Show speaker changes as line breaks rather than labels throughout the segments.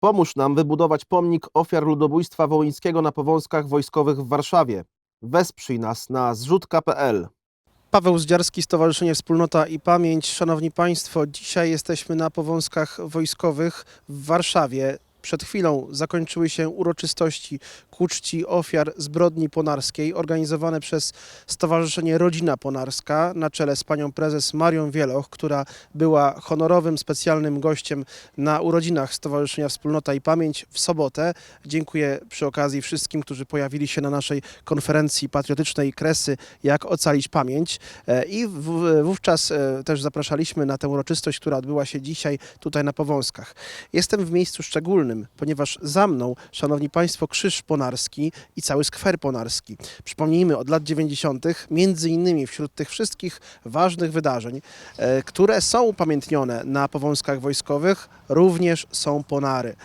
Pomóż nam wybudować pomnik ofiar ludobójstwa wołyńskiego na Powązkach Wojskowych w Warszawie. Wesprzyj nas na zrzutka.pl. Paweł Zdziarski, Stowarzyszenie Wspólnota i Pamięć. Szanowni Państwo, dzisiaj jesteśmy na Powązkach Wojskowych w Warszawie. Przed chwilą zakończyły się uroczystości ku czci ofiar zbrodni ponarskiej organizowane przez Stowarzyszenie Rodzina Ponarska na czele z panią prezes Marią Wieloch, która była honorowym, specjalnym gościem na urodzinach Stowarzyszenia Wspólnota i Pamięć w sobotę. Dziękuję przy okazji wszystkim, którzy pojawili się na naszej konferencji patriotycznej Kresy Jak ocalić pamięć E, i wówczas e, też zapraszaliśmy na tę uroczystość, która odbyła się dzisiaj tutaj na Powązkach. Jestem w miejscu szczególnym, ponieważ za mną, szanowni państwo, krzyż ponarski i cały skwer ponarski. Przypomnijmy, od lat 90. między innymi wśród tych wszystkich ważnych wydarzeń, e, które są upamiętnione na Powązkach Wojskowych, również są ponary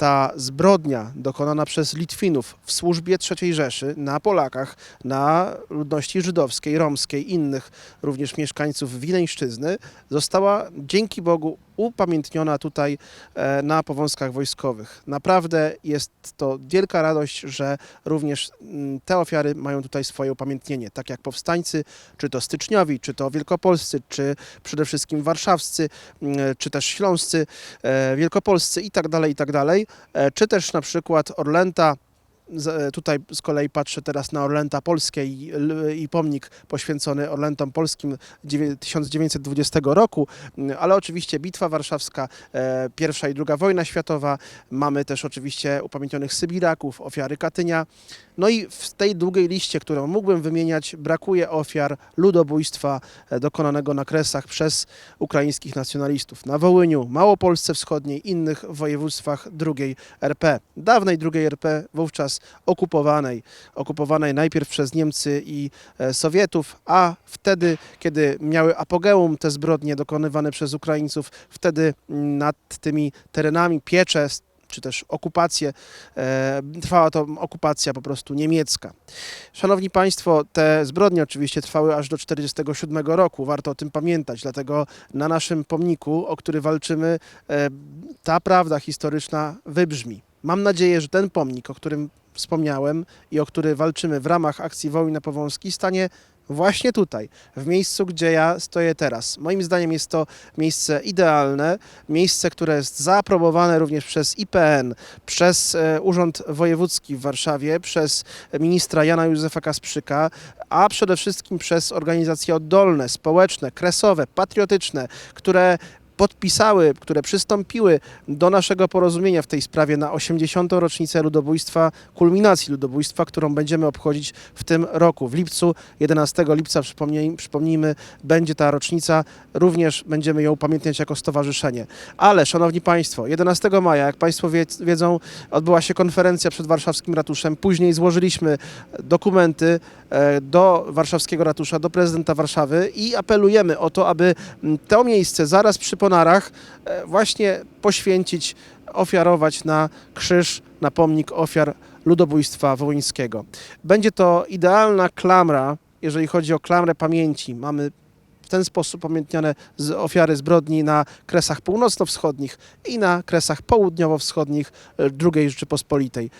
ta zbrodnia dokonana przez Litwinów w służbie III Rzeszy na Polakach, na ludności żydowskiej, romskiej, innych również mieszkańców Wileńszczyzny, została dzięki Bogu upamiętniona tutaj e, na Powązkach Wojskowych. Naprawdę jest to wielka radość, że również mm, te ofiary mają tutaj swoje upamiętnienie, tak jak powstańcy, czy to styczniowi, czy to wielkopolscy, czy przede wszystkim warszawscy, mm, czy też śląscy, e, wielkopolscy i tak dalej, i tak dalej. E, czy też na przykład Orlęta. E, tutaj z kolei patrzę teraz na Orlęta Polskie i, i pomnik poświęcony Orlętom Polskim dziewię- 1920 roku, Mm, ale oczywiście Bitwa Warszawska, e, pierwsza i druga wojna światowa, mamy też oczywiście upamiętnionych Sybiraków, ofiary Katynia. No i w tej długiej liście, którą mógłbym wymieniać, brakuje ofiar ludobójstwa e, dokonanego na Kresach przez ukraińskich nacjonalistów na Wołyniu, Małopolsce Wschodniej, innych województwach II RP. Dawnej II RP, wówczas okupowanej, okupowanej najpierw przez Niemcy i e, Sowietów, a wtedy, kiedy miały apogeum te zbrodnie dokonywane przez Ukraińców, wtedy mm, nad tymi terenami piecze czy też okupację, e, trwała to okupacja po prostu niemiecka. Szanowni Państwo, te zbrodnie oczywiście trwały aż do 1947 roku, warto o tym pamiętać, dlatego na naszym pomniku, o który walczymy, e, ta prawda historyczna wybrzmi. Mam nadzieję, że ten pomnik, o którym wspomniałem i o który walczymy w ramach akcji Wołyń na Powązki, stanie właśnie tutaj, w miejscu, gdzie ja stoję teraz. Moim zdaniem jest to miejsce idealne, miejsce, które jest zaaprobowane również przez IPN, przez e, Urząd Wojewódzki w Warszawie, przez ministra Jana Józefa Kasprzyka, a przede wszystkim przez organizacje oddolne, społeczne, kresowe, patriotyczne, które podpisały, które przystąpiły do naszego porozumienia w tej sprawie na 80. rocznicę ludobójstwa, kulminacji ludobójstwa, którą będziemy obchodzić w tym roku. W lipcu, 11 lipca, przypomnij, przypomnijmy, będzie ta rocznica, również będziemy ją upamiętniać jako stowarzyszenie. Ale, Szanowni Państwo, 11 maja, jak Państwo wie, wiedzą, odbyła się konferencja przed warszawskim ratuszem. Później złożyliśmy dokumenty e, do warszawskiego ratusza, do prezydenta Warszawy i apelujemy o to, aby to miejsce zaraz przy Ponarach e, właśnie poświęcić, ofiarować na krzyż, na pomnik ofiar ludobójstwa wołyńskiego. Będzie to idealna klamra, jeżeli chodzi o klamrę pamięci. Mamy w ten sposób pamiętnione ofiary zbrodni na kresach północno-wschodnich i na kresach południowo-wschodnich e, II Rzeczypospolitej.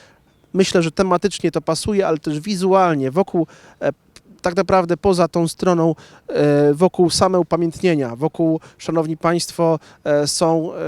Myślę, że tematycznie to pasuje, ale też wizualnie wokół e, tak naprawdę poza tą stroną e, wokół same upamiętnienia, wokół, szanowni państwo, e, są e,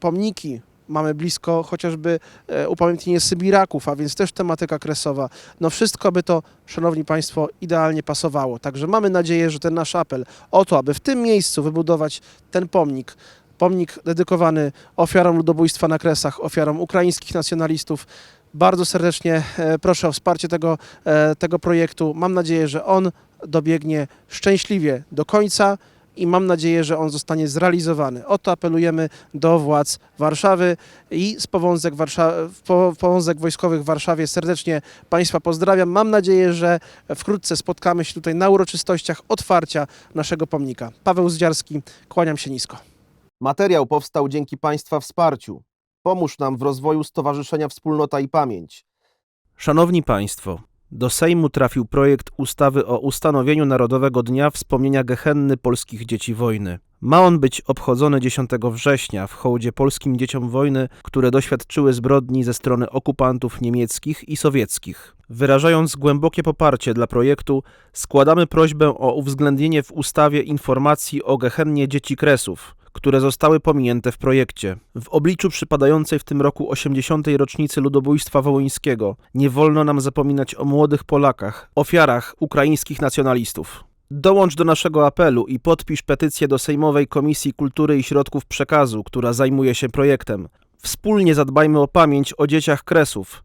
pomniki. Mamy blisko chociażby upamiętnienie Sybiraków, a więc też tematyka kresowa. No wszystko by to, szanowni państwo, idealnie pasowało. Także mamy nadzieję, że ten nasz apel o to, aby w tym miejscu wybudować ten pomnik, pomnik dedykowany ofiarom ludobójstwa na Kresach, ofiarom ukraińskich nacjonalistów, bardzo serdecznie e, proszę o wsparcie tego, e, tego projektu. Mam nadzieję, że on dobiegnie szczęśliwie do końca i mam nadzieję, że on zostanie zrealizowany. O to apelujemy do władz Warszawy i z powązek, Warsza- po- powązek wojskowych w Warszawie. Serdecznie Państwa pozdrawiam. Mam nadzieję, że wkrótce spotkamy się tutaj na uroczystościach otwarcia naszego pomnika. Paweł Zdziarski, kłaniam się nisko. Materiał powstał dzięki Państwa wsparciu. Pomóż nam w rozwoju Stowarzyszenia Wspólnota i Pamięć.
Szanowni Państwo,
Do Sejmu trafił projekt ustawy o ustanowieniu Narodowego Dnia Wspomnienia Gehenny Polskich Dzieci Wojny. Ma on być obchodzony 10 września w hołdzie polskim dzieciom wojny, które doświadczyły zbrodni ze strony okupantów niemieckich i sowieckich. Wyrażając głębokie poparcie dla projektu, składamy prośbę o uwzględnienie w ustawie informacji o Gehennie Dzieci Kresów, które zostały pominięte w projekcie. W obliczu przypadającej w tym roku 80. rocznicy ludobójstwa wołyńskiego nie wolno nam zapominać o młodych Polakach, ofiarach ukraińskich nacjonalistów. Dołącz do naszego apelu i podpisz petycję do Sejmowej Komisji Kultury i Środków Przekazu, która zajmuje się projektem. Wspólnie zadbajmy o pamięć o dzieciach Kresów,